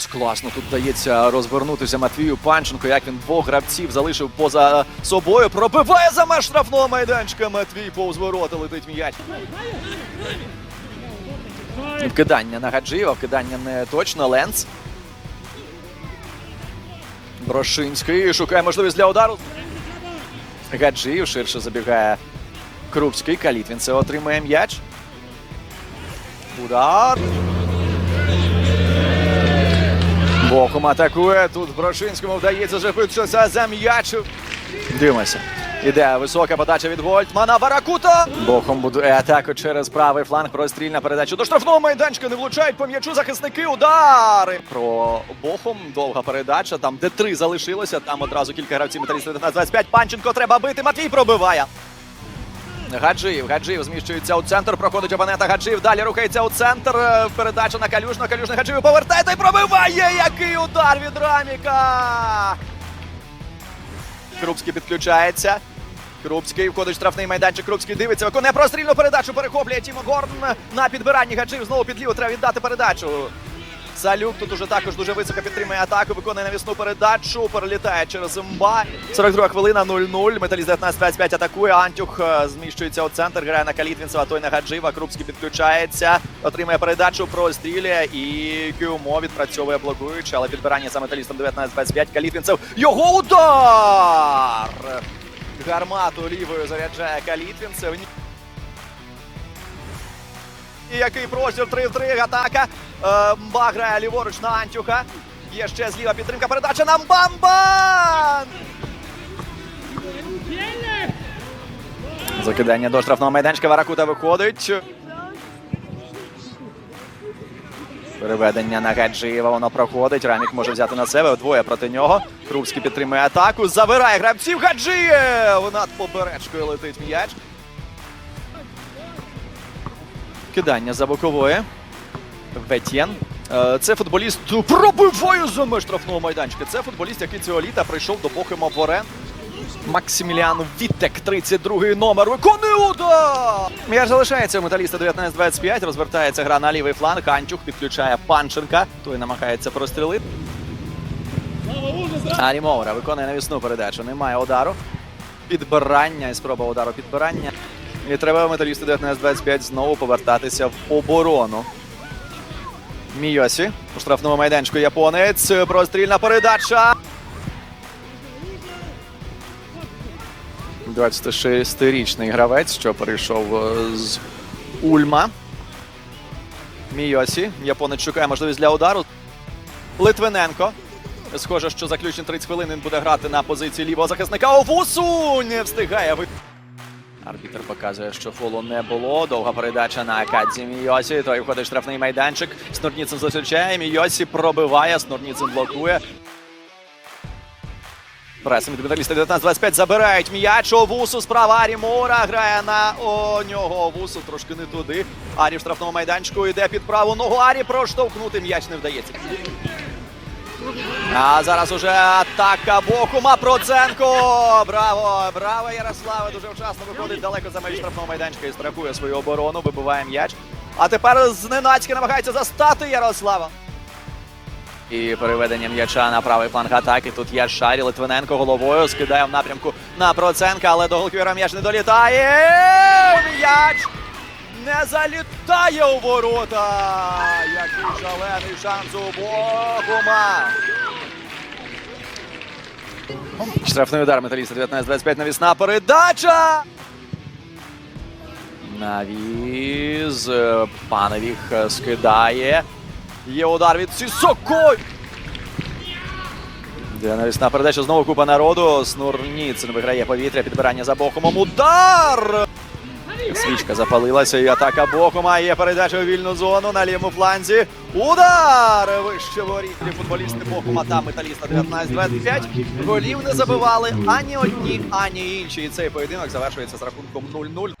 Ось класно тут дається розвернутися Матвію Панченко, як він двох гравців залишив поза собою. Пробиває за меж штрафного майданчика. Матвій повз ворота летить м'яч. Вкидання на Гаджиєва, вкидання не точно. Ленц. Брошинський шукає можливість для удару. Гаджиєв ширше забігає Крупський. Калітвінцев отримує м'яч. Удар. Боком атакує. Тут Брошинському вдається зачепитися за м'яч. Дивимося. Іде висока подача від Гольтмана. Баракута. Боком будує атаку через правий фланг. Прострільна передача до штрафного майданчика. Не влучають по м'ячу захисники. Удари. Про Бохом. Довга передача. Там, де три залишилося. Там одразу кілька гравців металістів 19-25. Панченко треба бити. Матвій пробиває. Гаджиєв, Гаджиєв зміщується у центр, проходить опонента Гаджиєв, далі рухається у центр. Е, Передача на Калюжного, Калюжний Гаджиєв повертає та й пробиває! Який удар від Раміка! Крупський підключається. Крупський входить в штрафний майданчик. Крупський дивиться, виконує прострільну передачу, перехоплює Тімо Горн на підбиранні. Гаджиєв знову під ліву, треба віддати передачу. Салюк тут уже також дуже високо підтримує атаку, виконує навісну передачу, перелітає через Мба. 42 хвилина 0-0. Металіст 19-25 атакує. Антюх е, зміщується у центр, грає на Калітвінцева, той на Гаджиєва. Крупський підключається, отримує передачу, прострілює і Кюмо відпрацьовує блокуючи, але підбирання за металістом 19-25. Калітвінцев. Його удар! Гармату лівою заряджає Калітвінцев. І який простір 3 в 3, атака. Е, Мба грає ліворуч на Антюха. Є ще зліва підтримка, передача на Мбамбан! Закидання до штрафного майданчика. Варакута виходить. Переведення на Гаджиєва, воно проходить. Рамік може взяти на себе. Двоє проти нього. Крупський підтримує атаку. Забирає гравців Гаджиєв! Над поперечкою летить м'яч. Кидання за бокової. Ветєн. Е, Це футболіст пробиває за меж штрафного майданчика. Це футболіст, який цього літа прийшов до Бохема в оренду. Максиміліан Вітек, 32-й номер. Виконує удар! М'яч залишається у металіста 19-25. Розвертається гра на лівий фланг. Антюх підключає Панченка. Той намагається прострілити. Арі Моура виконує навісну передачу. Немає удару. Підбирання і спроба удару підбирання. І треба металісту 19-25 знову повертатися в оборону. Мійосі у штрафному майданчику японець. Прострільна передача. 26-річний гравець, що перейшов е, з Ульма. Мійосі. Японець шукає можливість для удару. Литвиненко. Схоже, що заключні 30 хвилин він буде грати на позиції лівого захисника. Овусу не встигає. Арбітр показує, що фолу не було. Довга передача на Акадзі Мійосі. Той входить штрафний майданчик. Снурніцин зустрічає. Мійосі пробиває. Снурніцин блокує. Пресом від металіста 19-25 забирають м'яч. Овусу справа Арі Мора грає на о, нього. Овусу трошки не туди. Арі в штрафному майданчику йде під праву ногу. Арі проштовхнути м'яч не вдається. А зараз уже атака Бохума. Проценко. Браво! Браво, Ярославе. Дуже вчасно виходить далеко за межі штрафного майданчика і страхує свою оборону. Вибиває м'яч. А тепер зненацька намагається застати Ярослава. І переведення м'яча на правий фланг атаки. Тут є Шарі Литвиненко головою. Скидає в напрямку на Проценка, але до голківера м'яч не долітає. М'яч не залітає у ворота. Який шалений шанс у Богума. Штрафний удар металіста 19-25 навісна передача. Навіз. Е, Пановіх е, скидає. Є удар від Сісоко. Де навісна передача знову купа народу. Снурніцин виграє повітря. Підбирання за Бохумом. Удар! Свічка запалилася і атака Бохума. Є передача у вільну зону на лівому фланзі. Удар! Вище воріт футболісти Бохума та металіста 19-25. Голів не забивали ані одні, ані інші. І цей поєдинок завершується з рахунком 0-0.